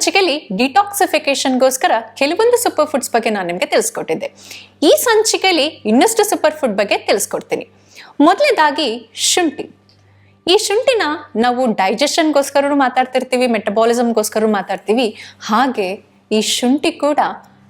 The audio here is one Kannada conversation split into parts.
ಸಂಚಿಕೆಯಲ್ಲಿ ಡಿಟಾಕ್ಸಿಫಿಕೇಶನ್ಗೋಸ್ಕರ ಕೆಲವೊಂದು ಸೂಪರ್ ಫುಡ್ಸ್ ಬಗ್ಗೆ ನಾನು ನಿಮಗೆ ತಿಳಿಸ್ಕೊಟ್ಟಿದ್ದೆ. ಈ ಸಂಚಿಕೆಯಲ್ಲಿ ಇನ್ನಷ್ಟು ಸೂಪರ್ ಫುಡ್ ಬಗ್ಗೆ ತಿಳಿಸ್ಕೊಡ್ತೀನಿ. ಮೊದಲನೇದಾಗಿ ಶುಂಠಿ. ಈ ಶುಂಠಿನ ನಾವು ಡೈಜೆಷನ್ಗೋಸ್ಕರ ಮಾತಾಡ್ತಿರ್ತೀವಿ ಮೆಟಬಾಲಿಸಮ್ಗೋಸ್ಕರ ಮಾತಾಡ್ತೀವಿ. ಹಾಗೆ ಈ ಶುಂಠಿ ಕೂಡ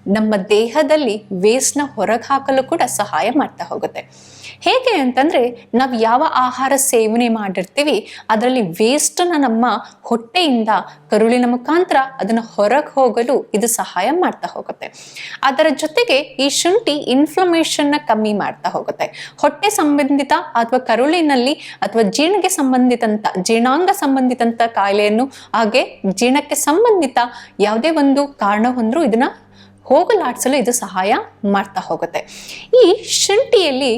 ನಮ್ಮ ದೇಹದಲ್ಲಿ ವೇಸ್ಟ್ನ ಹೊರಗೆ ಹಾಕಲು ಕೂಡ ಸಹಾಯ ಮಾಡ್ತಾ ಹೋಗುತ್ತೆ. ಹೇಗೆ ಅಂತಂದ್ರೆ, ನಾವು ಯಾವ ಆಹಾರ ಸೇವನೆ ಮಾಡಿರ್ತೀವಿ, ಅದರಲ್ಲಿ ವೇಸ್ಟನ್ನು ನಮ್ಮ ಹೊಟ್ಟೆಯಿಂದ ಕರುಳಿನ ಮುಖಾಂತರ ಅದನ್ನು ಹೊರಗೆ ಹೋಗಲು ಇದು ಸಹಾಯ ಮಾಡ್ತಾ ಹೋಗುತ್ತೆ. ಅದರ ಜೊತೆಗೆ ಈ ಶುಂಠಿ ಇನ್ಫ್ಲಮೇಷನ್ನ ಕಮ್ಮಿ ಮಾಡ್ತಾ ಹೋಗುತ್ತೆ. ಹೊಟ್ಟೆ ಸಂಬಂಧಿತ ಅಥವಾ ಕರುಳಿನಲ್ಲಿ ಅಥವಾ ಜೀರ್ಣಕ್ಕೆ ಸಂಬಂಧಿತಂತ, ಜೀರ್ಣಾಂಗ ಸಂಬಂಧಿತಂತ ಕಾಯಿಲೆಯನ್ನು ಹಾಗೆ ಜೀರ್ಣಕ್ಕೆ ಸಂಬಂಧಿತ ಯಾವುದೇ ಒಂದು ಕಾರಣ ಹೊಂದರೂ ಇದನ್ನ ಹೋಗಲಾಡಿಸಲು ಇದು ಸಹಾಯ ಮಾಡ್ತಾ ಹೋಗುತ್ತೆ. ಈ ಶುಂಠಿಯಲ್ಲಿ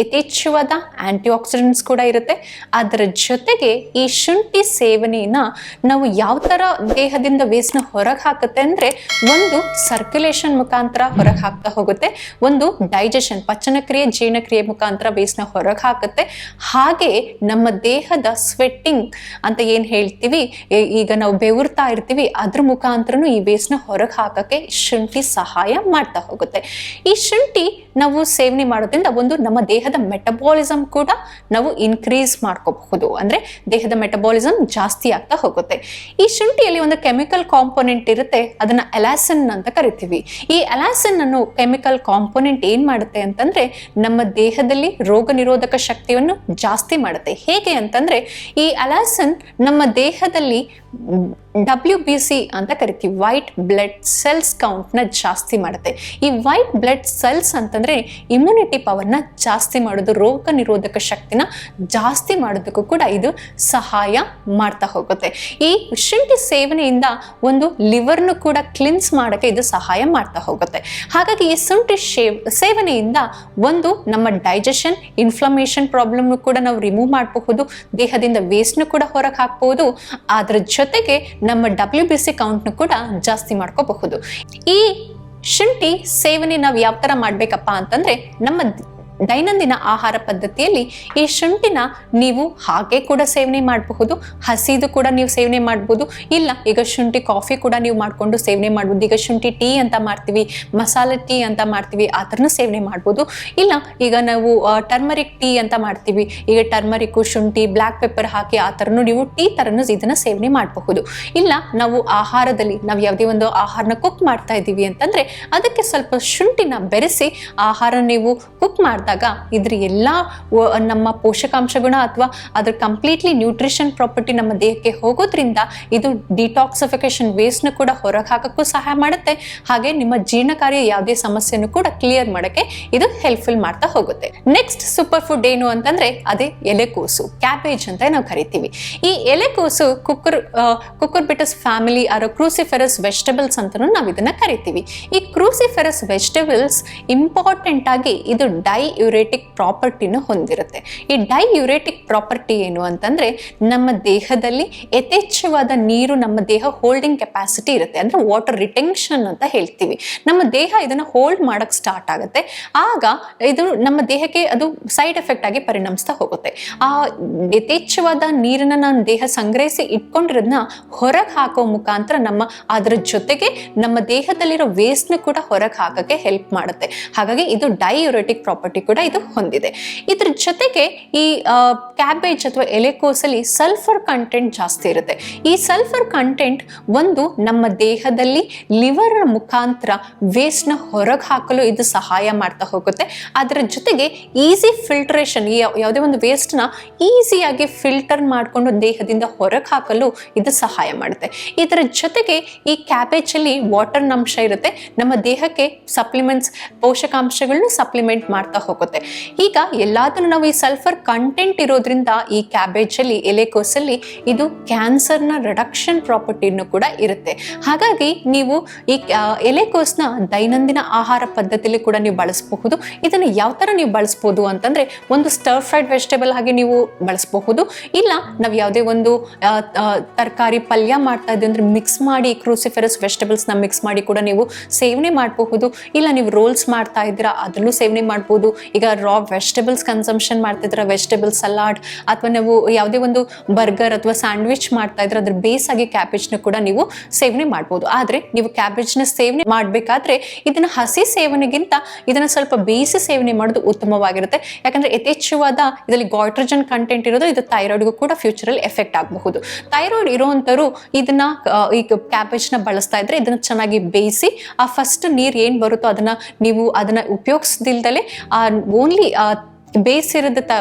ಯಥೇಚ್ಛವಾದ ಆಂಟಿ ಆಕ್ಸಿಡೆಂಟ್ಸ್ ಕೂಡ ಇರುತ್ತೆ. ಅದರ ಜೊತೆಗೆ ಈ ಶುಂಠಿ ಸೇವನೆಯನ್ನು ನಾವು ಯಾವ ಥರ ದೇಹದಿಂದ ವೇಸ್ಟ್ನ ಹೊರಗೆ ಹಾಕುತ್ತೆ ಅಂದರೆ ಒಂದು ಸರ್ಕ್ಯುಲೇಷನ್ ಮುಖಾಂತರ ಹೊರಗೆ ಹಾಕ್ತಾ ಹೋಗುತ್ತೆ. ಒಂದು ಡೈಜೆಷನ್ ಪಚನಕ್ರಿಯೆ, ಜೀರ್ಣಕ್ರಿಯೆ ಮುಖಾಂತರ ವೇಸ್ಟ್ನ ಹೊರಗೆ ಹಾಕುತ್ತೆ. ಹಾಗೆ ನಮ್ಮ ದೇಹದ ಸ್ವೆಟ್ಟಿಂಗ್ ಅಂತ ಏನು ಹೇಳ್ತೀವಿ? ಈಗ ನಾವು ಬೆವರ್ತಾ ಇರ್ತೀವಿ, ಅದ್ರ ಮುಖಾಂತರನು ಈ ವೇಸ್ಟ್ನ ಹೊರಗೆ ಹಾಕೋಕ್ಕೆ ಶುಂಠಿ ಸಹಾಯ ಮಾಡ್ತಾ ಹೋಗುತ್ತೆ. ಈ ಶುಂಠಿ ನಾವು ಸೇವನೆ ಮಾಡೋದ್ರಿಂದ ಒಂದು ನಮ್ಮ ದೇಹದ ಮೆಟಬಾಲಿಸಮ್ ಕೂಡ ನಾವು ಇನ್ಕ್ರೀಸ್ ಮಾಡ್ಕೋಬಹುದು. ಅಂದ್ರೆ ದೇಹದ ಮೆಟಬಾಲಿಸಮ್ ಜಾಸ್ತಿ ಆಗ್ತಾ ಹೋಗುತ್ತೆ. ಈ ಶುಂಠಿಯಲ್ಲಿ ಒಂದು ಕೆಮಿಕಲ್ ಕಾಂಪೊನೆಂಟ್ ಇರುತ್ತೆ, ಅದನ್ನ ಅಲಾಸನ್ ಅಂತ ಕರಿತೀವಿ. ಈ ಅಲಾಸನ್ ಅನ್ನು ಕೆಮಿಕಲ್ ಕಾಂಪೊನೆಂಟ್ ಏನ್ ಮಾಡುತ್ತೆ ಅಂತಂದ್ರೆ ನಮ್ಮ ದೇಹದಲ್ಲಿ ರೋಗ ನಿರೋಧಕ ಶಕ್ತಿಯನ್ನು ಜಾಸ್ತಿ ಮಾಡುತ್ತೆ. ಹೇಗೆ ಅಂತಂದ್ರೆ ಈ ಅಲಾಸನ್ ನಮ್ಮ ದೇಹದಲ್ಲಿ ಡಬ್ಲ್ಯೂ ಬಿ ಸಿ ಅಂತ ಕರಿತೀವಿ. ವೈಟ್ ಬ್ಲಡ್ ಸೆಲ್ಸ್ ಕೌಂಟ್ನ ಜಾಸ್ತಿ ಮಾಡುತ್ತೆ. ಈ ವೈಟ್ ಬ್ಲಡ್ ಸೆಲ್ಸ್ ಅಂತಂದರೆ ಇಮ್ಯುನಿಟಿ ಪವರ್ನ ಜಾಸ್ತಿ ಮಾಡೋದು, ರೋಗ ನಿರೋಧಕ ಶಕ್ತಿನ ಜಾಸ್ತಿ ಮಾಡೋದಕ್ಕೂ ಕೂಡ ಇದು ಸಹಾಯ ಮಾಡ್ತಾ ಹೋಗುತ್ತೆ. ಈ ಶುಂಠಿ ಸೇವನೆಯಿಂದ ಒಂದು ಲಿವರ್ನು ಕೂಡ ಕ್ಲಿನ್ಸ್ ಮಾಡೋಕ್ಕೆ ಇದು ಸಹಾಯ ಮಾಡ್ತಾ ಹೋಗುತ್ತೆ. ಹಾಗಾಗಿ ಈ ಶುಂಠಿ ಶೇವ್, ಸೇವನೆಯಿಂದ ಒಂದು ನಮ್ಮ ಡೈಜೆಷನ್ ಇನ್ಫ್ಲಮೇಷನ್ ಪ್ರಾಬ್ಲಮ್ ಕೂಡ ನಾವು ರಿಮೂವ್ ಮಾಡಬಹುದು, ದೇಹದಿಂದ ವೇಸ್ಟ್ನು ಕೂಡ ಹೊರಗೆ ಹಾಕ್ಬೋದು ಅದರ ಜೊತೆಗೆ ನಮ್ಮ ಡಬ್ಲ್ಯೂ ಬಿ ಸಿ ಕೌಂಟ್ನು ಕೂಡ ಜಾಸ್ತಿ ಮಾಡ್ಕೋಬಹುದು. ಈ ಶುಂಠಿ ಸೇವನೆ ನಾವು ಯಾವ ಥರ ಮಾಡಬೇಕಪ್ಪ ಅಂತಂದ್ರೆ ನಮ್ಮ ದೈನಂದಿನ ಆಹಾರ ಪದ್ಧತಿಯಲ್ಲಿ ಈ ಶುಂಠಿನ ನೀವು ಹಾಗೆ ಕೂಡ ಸೇವನೆ ಮಾಡಬಹುದು, ಹಸಿದು ಕೂಡ ನೀವು ಸೇವನೆ ಮಾಡ್ಬೋದು ಇಲ್ಲ ಈಗ ಶುಂಠಿ ಕಾಫಿ ಕೂಡ ನೀವು ಮಾಡಿಕೊಂಡು ಸೇವನೆ ಮಾಡ್ಬೋದು ಈಗ ಶುಂಠಿ ಟೀ ಅಂತ ಮಾಡ್ತೀವಿ, ಮಸಾಲೆ ಟೀ ಅಂತ ಮಾಡ್ತೀವಿ, ಆ ಥರನೂ ಸೇವನೆ ಮಾಡ್ಬೋದು. ಇಲ್ಲ ಈಗ ನಾವು ಟರ್ಮರಿಕ್ ಟೀ ಅಂತ ಮಾಡ್ತೀವಿ, ಈಗ ಟರ್ಮರಿಕ್ಕು ಶುಂಠಿ ಬ್ಲ್ಯಾಕ್ ಪೆಪ್ಪರ್ ಹಾಕಿ ಆ ಥರನು ನೀವು ಟೀ ಥರನೂ ಇದನ್ನ ಸೇವನೆ ಮಾಡಬಹುದು. ಇಲ್ಲ ನಾವು ಆಹಾರದಲ್ಲಿ, ನಾವು ಯಾವುದೇ ಒಂದು ಆಹಾರನ ಕುಕ್ ಮಾಡ್ತಾ ಇದ್ದೀವಿ ಅಂತಂದ್ರೆ ಅದಕ್ಕೆ ಸ್ವಲ್ಪ ಶುಂಠಿನ ಬೆರೆಸಿ ಆಹಾರ ನೀವು ಕುಕ್ ಮಾಡಿದಾಗ ಇದ್ರ ಎಲ್ಲ ನಮ್ಮ ಪೋಷಕಾಂಶಗುಣ ಅಥವಾ ಅದ್ರ ಕಂಪ್ಲೀಟ್ಲಿ ನ್ಯೂಟ್ರಿಷನ್ ಪ್ರಾಪರ್ಟಿ ನಮ್ಮ ದೇಹಕ್ಕೆ ಹೋಗೋದ್ರಿಂದ ಇದು ಡಿಟಾಕ್ಸಿಫಿಕೇಶನ್ ವೇಸ್ಟ್ನ ಕೂಡ ಹೊರಗೆ ಹಾಕೋಕ್ಕೂ ಸಹಾಯ ಮಾಡುತ್ತೆ. ಹಾಗೆ ನಿಮ್ಮ ಜೀರ್ಣಕಾರಿಯ ಯಾವುದೇ ಸಮಸ್ಯೆನೂ ಕೂಡ ಕ್ಲಿಯರ್ ಮಾಡೋಕ್ಕೆ ಇದು ಹೆಲ್ಪ್ಫುಲ್ ಮಾಡ್ತಾ ಹೋಗುತ್ತೆ. ನೆಕ್ಸ್ಟ್ ಸೂಪರ್ ಫುಡ್ ಏನು ಅಂತಂದ್ರೆ ಅದೇ ಎಲೆಕೋಸು ಕ್ಯಾಬೇಜ್ ಅಂತ ನಾವು ಕರಿತೀವಿ. ಈ ಎಲೆಕೋಸು ಕುಕ್ಕರ್ ಕುಕ್ಕರ್ ಬಿಟಸ್ ಫ್ಯಾಮಿಲಿ ಆರೋ ಕ್ರೂಸಿಫೆರಸ್ ವೆಜಿಟೇಬಲ್ಸ್ ಅಂತಲೂ ನಾವು ಇದನ್ನ ಕರಿತೀವಿ. ಈ ಕ್ರೂಸಿಫೆರಸ್ ವೆಜಿಟೇಬಲ್ಸ್ ಇಂಪಾರ್ಟೆಂಟ್ ಆಗಿ ಇದು ಡೈ ಯುರೇಟಿಕ್ ಪ್ರಾಪರ್ಟಿನ ಹೊಂದಿರುತ್ತೆ. ಈ ಡೈಯುರೇಟಿಕ್ ಪ್ರಾಪರ್ಟಿ ಏನು ಅಂತಂದ್ರೆ ನಮ್ಮ ದೇಹದಲ್ಲಿ ಯಥೇಚ್ಛವಾದ ನೀರು ನಮ್ಮ ದೇಹ ಹೋಲ್ಡಿಂಗ್ ಕೆಪಾಸಿಟಿ ಇರುತ್ತೆ. ಅಂದ್ರೆ ವಾಟರ್ ರಿಟೆನ್ಷನ್ ಅಂತ ಹೇಳ್ತೀವಿ. ನಮ್ಮ ದೇಹ ಇದನ್ನ ಹೋಲ್ಡ್ ಮಾಡಕ್ ಸ್ಟಾರ್ಟ್ ಆಗುತ್ತೆ. ಆಗ ಇದು ನಮ್ಮ ದೇಹಕ್ಕೆ ಅದು ಸೈಡ್ ಎಫೆಕ್ಟ್ ಆಗಿ ಪರಿಣಮಿಸ್ತಾ ಹೋಗುತ್ತೆ. ಆ ಯಥೇಚ್ಛವಾದ ನೀರನ್ನ ನಮ್ಮ ದೇಹ ಸಂಗ್ರಹಿಸಿ ಇಟ್ಕೊಂಡಿರೋದನ್ನ ಹೊರಗೆ ಹಾಕೋ ಮುಖಾಂತರ ನಮ್ಮ ಅದರ ಜೊತೆಗೆ ನಮ್ಮ ದೇಹದಲ್ಲಿರೋ ವೇಸ್ಟ್ನ ಕೂಡ ಹೊರಗೆ ಹಾಕಕ್ಕೆ ಹೆಲ್ಪ್ ಮಾಡುತ್ತೆ. ಹಾಗಾಗಿ ಇದು ಡೈಯುರೆಟಿಕ್ ಪ್ರಾಪರ್ಟಿ ಕೂಡ ಇದು ಹೊಂದಿದೆ. ಇದ್ರ ಜೊತೆಗೆ ಈ ಕ್ಯಾಬೇಜ್ ಅಥವಾ ಎಲೆಕೋಸಲ್ಲಿ ಸಲ್ಫರ್ ಕಂಟೆಂಟ್ ಜಾಸ್ತಿ ಇರುತ್ತೆ. ಈ ಸಲ್ಫರ್ ಕಂಟೆಂಟ್ ಒಂದು ನಮ್ಮ ದೇಹದಲ್ಲಿ ಲಿವರ್ ಮುಖಾಂತರ ವೇಸ್ಟ್ನ ಹೊರಗೆ ಹಾಕಲು ಇದು ಸಹಾಯ ಮಾಡ್ತಾ ಹೋಗುತ್ತೆ. ಅದರ ಜೊತೆಗೆ ಈಸಿ ಫಿಲ್ಟ್ರೇಷನ್ ಯಾವುದೇ ಒಂದು ವೇಸ್ಟ್ನ ಈಸಿಯಾಗಿ ಫಿಲ್ಟರ್ ಮಾಡಿಕೊಂಡು ದೇಹದಿಂದ ಹೊರಗೆ ಹಾಕಲು ಇದು ಸಹಾಯ ಮಾಡುತ್ತೆ. ಇದರ ಜೊತೆಗೆ ಈ ಕ್ಯಾಬೇಜಲ್ಲಿ ವಾಟರ್ನ ಅಂಶ ಇರುತ್ತೆ. ನಮ್ಮ ದೇಹಕ್ಕೆ ಸಪ್ಲಿಮೆಂಟ್ಸ್ ಪೋಷಕಾಂಶಗಳನ್ನು ಸಪ್ಲಿಮೆಂಟ್ ಮಾಡ್ತಾ ಹೋಗುತ್ತೆ. ಈಗ ಎಲ್ಲಾದ್ರೂ ನಾವು ಈ ಸಲ್ಫರ್ ಕಂಟೆಂಟ್ ಇರೋದ್ರಿಂದ ಈ ಕ್ಯಾಬೇಜಲ್ಲಿ ಎಲೆಕೋಸಲ್ಲಿ ಇದು ಕ್ಯಾನ್ಸರ್ನ ರಿಡಕ್ಷನ್ ಪ್ರಾಪರ್ಟಿನೂ ಕೂಡ ಇರುತ್ತೆ. ಹಾಗಾಗಿ ನೀವು ಈ ಎಲೆಕೋಸ್ನ ದೈನಂದಿನ ಆಹಾರ ಪದ್ಧತಿಯಲ್ಲಿ ಕೂಡ ನೀವು ಬಳಸಬಹುದು. ಇದನ್ನು ಯಾವ ಥರ ನೀವು ಬಳಸ್ಬೋದು ಅಂತಂದ್ರೆ ಒಂದು ಸ್ಟರ್ ಫ್ರೈಡ್ ವೆಜಿಟೇಬಲ್ ಹಾಗೆ ನೀವು ಬಳಸಬಹುದು. ಇಲ್ಲ ನಾವು ಯಾವುದೇ ಒಂದು ತರಕಾರಿ ಪಲ್ಯ ಮಾಡ್ತಾ ಇದ್ದೀವಿ ಅಂದ್ರೆ ಮಿಕ್ಸ್ ಮಾಡಿ ಕ್ರೂಸಿಫೆರಸ್ ವೆಜಿಟೇಬಲ್ಸ್ನ ಮಿಕ್ಸ್ ಮಾಡಿ ಕೂಡ ನೀವು ಸೇವನೆ ಮಾಡಬಹುದು. ಇಲ್ಲ ನೀವು ರೋಲ್ಸ್ ಮಾಡ್ತಾ ಇದ್ದೀರಾ, ಅದನ್ನು ಸೇವನೆ ಮಾಡ್ಬೋದು. ಈಗ ರಾ ವೆಜಿಟೇಬಲ್ಸ್ ಕನ್ಸಂಪ್ಷನ್ ಮಾಡ್ತಿದ್ರೆ ವೆಜಿಟೇಬಲ್ ಸಲಾಡ್ ಅಥವಾ ನೀವು ಯಾವುದೇ ಒಂದು ಬರ್ಗರ್ ಅಥವಾ ಸ್ಯಾಂಡ್ವಿಚ್ ಮಾಡ್ತಾ ಇದ್ರೆ ಅದ್ರ ಬೇಸ್ ಆಗಿ ಕ್ಯಾಬೇಜ್ನ ಕೂಡ ನೀವು ಸೇವನೆ ಮಾಡ್ಬೋದು. ಆದರೆ ನೀವು ಕ್ಯಾಬೇಜ್ನ ಸೇವನೆ ಮಾಡಬೇಕಾದ್ರೆ ಇದನ್ನು ಹಸಿ ಸೇವನೆಗಿಂತ ಇದನ್ನು ಸ್ವಲ್ಪ ಬೇಯಿಸಿ ಸೇವನೆ ಮಾಡೋದು ಉತ್ತಮವಾಗಿರುತ್ತೆ. ಯಾಕಂದ್ರೆ ಯಥೇಚ್ಛವಾದ ಇದರಲ್ಲಿ ಗಾಯ್ಟ್ರೋಜನ್ ಕಂಟೆಂಟ್ ಇರೋದು, ಇದು ಥೈರಾಯ್ಡ್ಗೂ ಕೂಡ ಫ್ಯೂಚರಲ್ಲಿ ಎಫೆಕ್ಟ್ ಆಗಬಹುದು. ಥೈರಾಯ್ಡ್ ಇರುವಂತರು ಇದನ್ನ ಈ ಕ್ಯಾಬೇಜ್ನ ಬಳಸ್ತಾ ಇದ್ರೆ ಇದನ್ನು ಚೆನ್ನಾಗಿ ಬೇಯಿಸಿ ಆ ಫಸ್ಟ್ ನೀರು ಏನು ಬರುತ್ತೋ ಅದನ್ನ ನೀವು ಅದನ್ನ ಉಪಯೋಗಿಸ್ದಿಲ್ದಲೆ ಆ only uh, ಬೇಯಿಸಿರೋದ ತ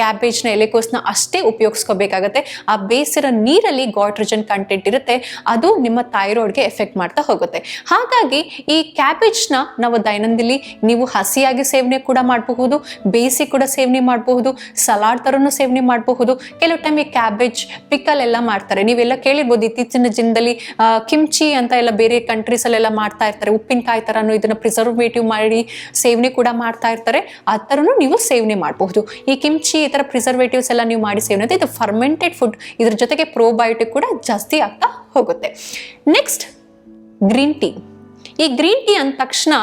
ಕ್ಯಾಬೇಜ್ನ ಎಲೆಕೋಸ್ನ ಅಷ್ಟೇ ಉಪಯೋಗಿಸ್ಕೋಬೇಕಾಗತ್ತೆ. ಆ ಬೇಯಿಸಿರೋ ನೀರಲ್ಲಿ ಗಾಟ್ರಿಜನ್ ಕಂಟೆಂಟ್ ಇರುತ್ತೆ. ಅದು ನಿಮ್ಮ ಥೈರಾಯ್ಡ್ಗೆ ಎಫೆಕ್ಟ್ ಮಾಡ್ತಾ ಹೋಗುತ್ತೆ. ಹಾಗಾಗಿ ಈ ಕ್ಯಾಬೇಜ್ನ ನಾವು ದೈನಂದಿನ ನೀವು ಹಸಿಯಾಗಿ ಸೇವನೆ ಕೂಡ ಮಾಡಬಹುದು, ಬೇಯಿಸಿ ಕೂಡ ಸೇವನೆ ಮಾಡಬಹುದು, ಸಲಾಡ್ ಥರನೂ ಸೇವನೆ ಮಾಡಬಹುದು. ಕೆಲವು ಟೈಮ್ ಈ ಕ್ಯಾಬೇಜ್ ಪಿಕಲ್ ಎಲ್ಲ ಮಾಡ್ತಾರೆ. ನೀವೆಲ್ಲ ಕೇಳಿರ್ಬೋದು, ಇತ್ತೀಚಿನ ದಿನದಲ್ಲಿ ಕಿಮ್ಚಿ ಅಂತ ಎಲ್ಲ ಬೇರೆ ಕಂಟ್ರೀಸಲ್ಲೆಲ್ಲ ಮಾಡ್ತಾ ಇರ್ತಾರೆ. ಉಪ್ಪಿನಕಾಯಿ ಥರನೂ ಇದನ್ನ ಪ್ರಿಸರ್ವೇಟಿವ್ ಮಾಡಿ ಸೇವನೆ ಕೂಡ ಮಾಡ್ತಾ ಇರ್ತಾರೆ. ಆ ಥರನೂ ನೀವು ಸೇವನೆ ಮಾಡಬಹುದು. ಈ ಕಿಮ್ಚಿ ಈ ಥರ ಪ್ರಿಸರ್ವೇಟಿವ್ಸ್ ಎಲ್ಲ ನೀವು ಮಾಡಿ ಸೇವನೆ ಇದು ಫರ್ಮೆಂಟೆಡ್ ಫುಡ್ ಇದ್ರ ಜೊತೆಗೆ ಪ್ರೋಬಯೋಟಿಕ್ ಕೂಡ ಜಾಸ್ತಿ ಆಗ್ತಾ ಹೋಗುತ್ತೆ. ನೆಕ್ಸ್ಟ್ ಗ್ರೀನ್ ಟೀ ಈ ಗ್ರೀನ್ ಟೀ ಅಂದ ತಕ್ಷಣ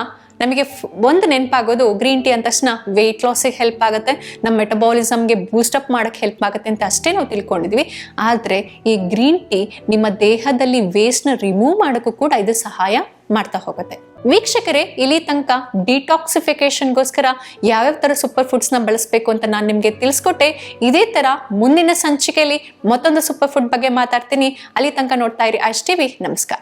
ನಮಗೆ ಒಂದು ನೆನಪಾಗೋದು ಗ್ರೀನ್ ಟೀ ಅಂದ ತಕ್ಷಣ ವೆಯ್ಟ್ ಲಾಸಿಗೆ ಹೆಲ್ಪ್ ಆಗುತ್ತೆ ನಮ್ಮ ಮೆಟಬಾಲಿಸಮ್ಗೆ ಬೂಸ್ಟಪ್ ಮಾಡೋಕ್ಕೆ ಹೆಲ್ಪ್ ಆಗುತ್ತೆ ಅಂತ ಅಷ್ಟೇ ನಾವು ತಿಳ್ಕೊಂಡಿದ್ವಿ. ಆದರೆ ಈ ಗ್ರೀನ್ ಟೀ ನಿಮ್ಮ ದೇಹದಲ್ಲಿ ವೇಸ್ಟ್ನ ರಿಮೂವ್ ಮಾಡೋಕ್ಕೂ ಕೂಡ ಇದು ಸಹಾಯ ಮಾಡ್ತಾ ಹೋಗುತ್ತೆ. ವೀಕ್ಷಕರೇ ಇಲ್ಲಿ ತನಕ ಡಿಟಾಕ್ಸಿಫಿಕೇಶನ್ಗೋಸ್ಕರ ಯಾವ್ಯಾವ ಥರ ಸೂಪರ್ ಫುಡ್ಸ್ನ ಬಳಸಬೇಕು ಅಂತ ನಾನು ನಿಮಗೆ ತಿಳಿಸ್ಕೊಟ್ಟೆ, ಇದೇ ಥರ ಮುಂದಿನ ಸಂಚಿಕೆಯಲ್ಲಿ ಮತ್ತೊಂದು ಸೂಪರ್ ಫುಡ್ ಬಗ್ಗೆ ಮಾತಾಡ್ತೀನಿ. ಅಲ್ಲಿ ತನಕ ನೋಡ್ತಾ ಇರಿ ಅಷ್ಟೇವಿ ನಮಸ್ಕಾರ.